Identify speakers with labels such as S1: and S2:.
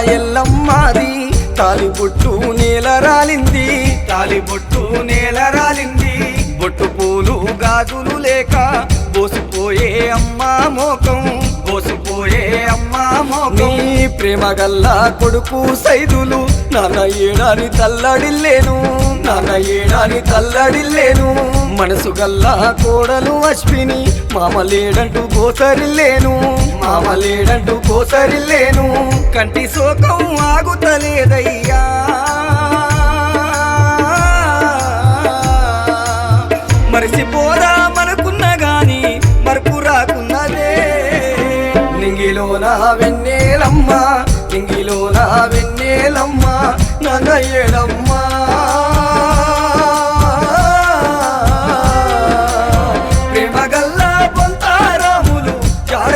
S1: ఎల్లమ్మాది. తాలిబొట్టు నేల రాలింది. తాలిబొట్టు నేల రాలింది. బొట్టు పూలు గాజులు లేక బోసిపోయే అమ్మా మోకం. బోసిపోయే అమ్మా మోకం. ప్రేమ గల్లా కొడుకు సైదులు. నాన్న ఏడాని తల్లడిల్లేను. నాన్న ఏడాని తల్లడిల్లేను. మనసు గల్లా కోడలు అశ్విని. మామ లేడంటూ గోసరిల్లేను. మామ ఎంగిలోన వెన్నేలమ్మ ఎంగిలోన వెన్నేలమ్మ నన్న ప్రేమగల్లా పొంతారాములు జాడ